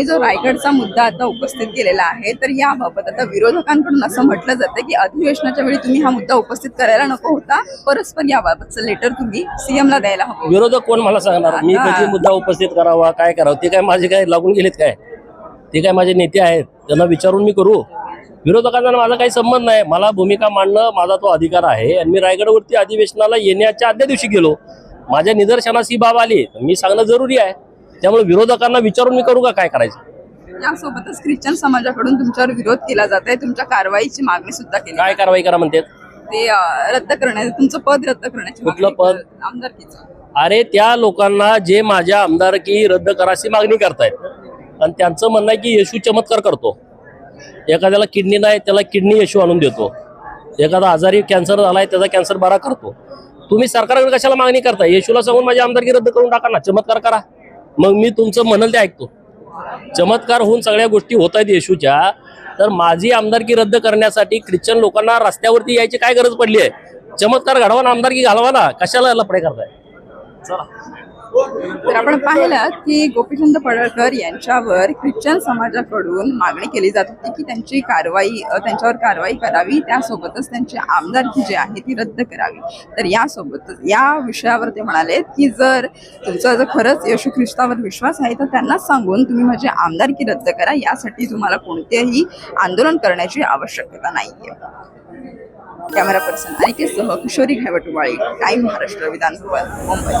तुम्ही जो रायगडचा मुद्दा आता उपस्थित केलेला आहे तर याबाबत आता विरोधकांकडून असं म्हटलं जातं की अधिवेशनाच्या वेळी तुम्ही हा मुद्दा उपस्थित करायला नको होता. परस्पर याबाबतचं लेटर तुम्ही सीएमला द्यायला हवं. विरोधक कोण मला सांगणार? मी कधी मुद्दा उपस्थित करावा? काय करावं? ते काय माझे काय लागून गेलेत काय? ते काय माझे नेते आहेत? त्यांना विचारून मी करू. विरोधकांना माझा काही संबंध नाही. मला भूमिका मांडणं माझा तो अधिकार आहे. आणि मी रायगडवरती अधिवेशनाला येण्याच्या आदल्या दिवशी गेलो. माझ्या निदर्शनास ही बाब आली. तर मी सांगणं जरुरी आहे. त्यामुळे विरोधकांना विचारून मी करू का? काय करायचं? यासोबतच ख्रिश्चन समाजाकडून तुमच्यावर विरोध केला जात आहे तुमच्या कारवाईची मागणी सुद्धा केली काय कारवाई करा म्हणतात? ते अं, रद्द करण्याचं तुमचं पद रद्द करण्याची कुठलं मागणी पद? आमदारकीचं. अरे त्या लोकांना जे माझ्या आमदारकी रद्द करायची मागणी करतायत आणि त्यांचं म्हणणं आहे की येशू चमत्कार करतो. एखाद्याला किडनी नाही त्याला किडनी येशू आणून देतो. एखादा आजारी कॅन्सर झालाय त्याचा कॅन्सर बरा करतो. तुम्ही सरकारकडे कशाला मागणी करता येशूला सांगून माझी आमदारकी रद्द करून टाका ना. चमत्कार करा. मग मी तुमचं म्हणाल ते ऐकतो. चमत्कार होऊन सगळ्या गोष्टी होत आहेत येशूच्या. तर माझी आमदारकी रद्द करण्यासाठी ख्रिश्चन लोकांना रस्त्यावरती यायची काय गरज पडली आहे? चमत्कार घडवा ना आमदारकी घालवा ना. कशाला लपडे करताय? चला. तर आपण पाहिलं की गोपीचंद पडळकर यांच्यावर ख्रिश्चन समाजाकडून मागणी केली जात होती की त्यांची कारवाई त्यांच्यावर कारवाई करावी. त्यासोबतच त्यांची आमदारकी जी आहे ती रद्द करावी. तर यासोबतच या विषयावर ते म्हणाले की जर तुमचा जर खरंच येशू ख्रिस्तावर विश्वास आहे तर त्यांनाच सांगून तुम्ही माझी आमदारकी रद्द करा. यासाठी तुम्हाला कोणतेही आंदोलन करण्याची आवश्यकता नाहीये. कॅमेरा पर्सन आणि सह किशोरी घायवटवाळी टाईम महाराष्ट्र विधानसभा मुंबई.